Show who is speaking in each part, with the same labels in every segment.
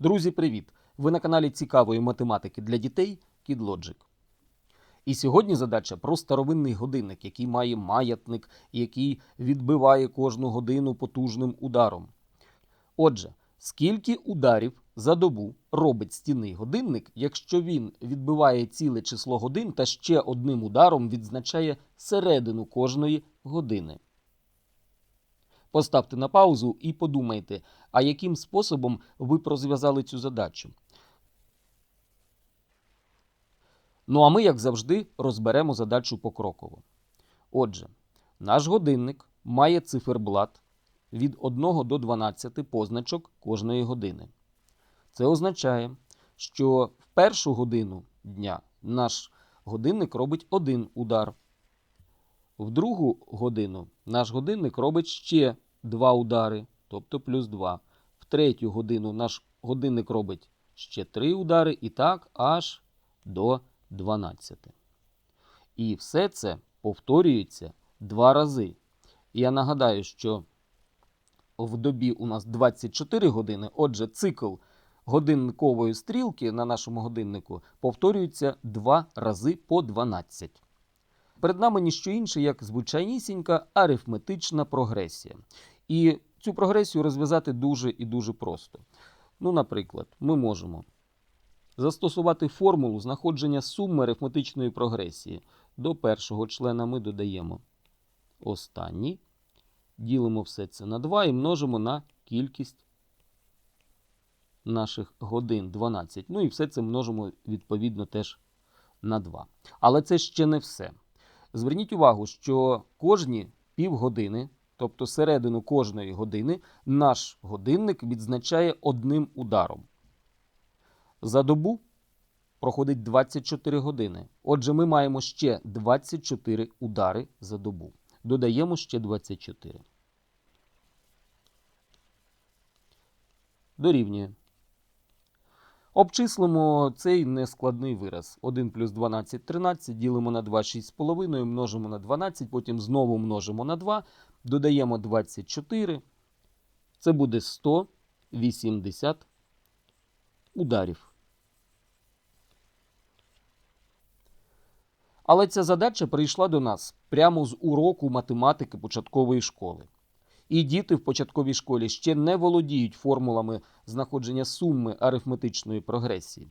Speaker 1: Друзі, привіт! Ви на каналі цікавої математики для дітей KidLogic. І сьогодні задача про старовинний годинник, який має маятник, який відбиває кожну годину потужним ударом. Отже, скільки ударів за добу робить стінний годинник, якщо він відбиває ціле число годин та ще одним ударом відзначає середину кожної години? Поставте на паузу і подумайте, а яким способом ви б розв'язали цю задачу. Ну а ми, як завжди, розберемо задачу покроково. Отже, наш годинник має циферблат від 1 до 12 позначок кожної години. Це означає, що в першу годину дня наш годинник робить один удар. В другу годину наш годинник робить ще два удари, тобто плюс 2. В третю годину наш годинник робить ще три удари, і так аж до 12. І все це повторюється два рази. І я нагадаю, що в добі у нас 24 години, отже, цикл годинникової стрілки на нашому годиннику повторюється два рази по 12. Перед нами ніщо інше, як звичайнісінька арифметична прогресія. І цю прогресію розв'язати дуже і дуже просто. Ну, наприклад, ми можемо застосувати формулу знаходження суми арифметичної прогресії. До першого члена ми додаємо останній, ділимо все це на 2 і множимо на кількість наших годин 12. Ну і все це множимо відповідно теж на 2. Але це ще не все. Зверніть увагу, що кожні півгодини, тобто середину кожної години, наш годинник відзначає одним ударом. За добу проходить 24 години. Отже, ми маємо ще 24 удари за добу. Додаємо ще 24. Дорівнює. Обчислимо цей нескладний вираз. 1 плюс 12 13, ділимо на 2 6,5, множимо на 12, потім знову множимо на 2, додаємо 24. Це буде 180 ударів. Але ця задача прийшла до нас прямо з уроку математики початкової школи. І діти в початковій школі ще не володіють формулами знаходження суми арифметичної прогресії.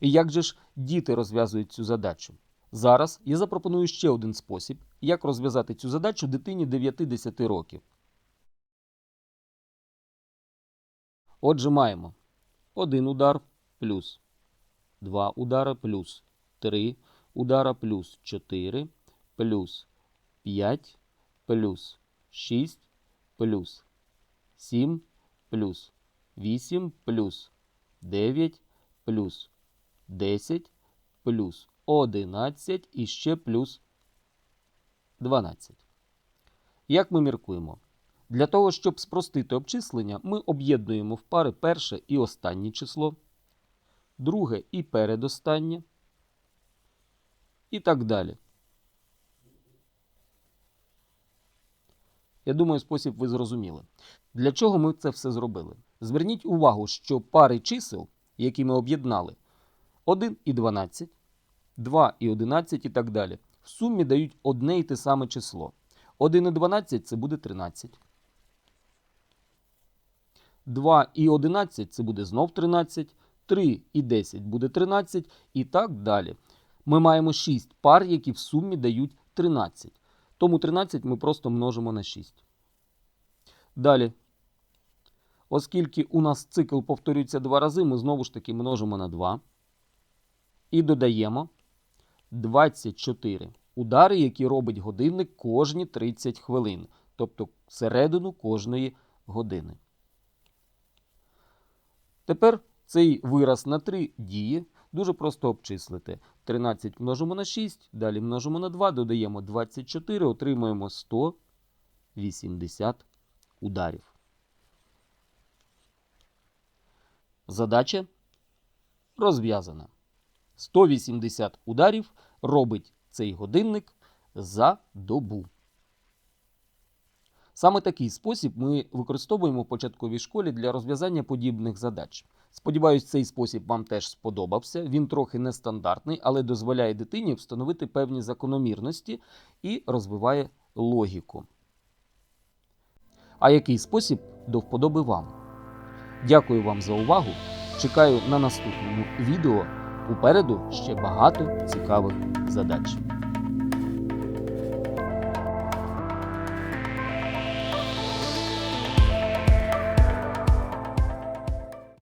Speaker 1: І як же ж діти розв'язують цю задачу? Зараз я запропоную ще один спосіб, як розв'язати цю задачу дитині 9-10 років. Отже, маємо один удар плюс, два удара плюс, три удара плюс 4, плюс 5, плюс 6, плюс 7, плюс 8, плюс 9, плюс 10, плюс 11 і ще плюс 12. Як ми міркуємо? Для того, щоб спростити обчислення, ми об'єднуємо в пари перше і останнє число, друге і передостаннє, і так далі. Я думаю, спосіб ви зрозуміли. Для чого ми це все зробили? Зверніть увагу, що пари чисел, які ми об'єднали, 1 і 12, 2 і 11 і так далі, в сумі дають одне і те саме число. 1 і 12 це буде 13. 2 і 11 це буде знов 13, 3 і 10 буде 13 і так далі. Ми маємо 6 пар, які в сумі дають 13. Тому 13 ми просто множимо на 6. Далі. Оскільки у нас цикл повторюється два рази, ми знову ж таки множимо на 2. І додаємо 24 удари, які робить годинник кожні 30 хвилин. Тобто середину кожної години. Тепер цей вираз на 3 діє. Дуже просто обчислити. 13 множимо на 6, далі множимо на 2, додаємо 24, отримуємо 180 ударів. Задача розв'язана. 180 ударів робить цей годинник за добу. Саме такий спосіб ми використовуємо в початковій школі для розв'язання подібних задач. Сподіваюсь, цей спосіб вам теж сподобався. Він трохи нестандартний, але дозволяє дитині встановити певні закономірності і розвиває логіку. А який спосіб до вподоби вам? Дякую вам за увагу. Чекаю на наступному відео. Упереду ще багато цікавих задач.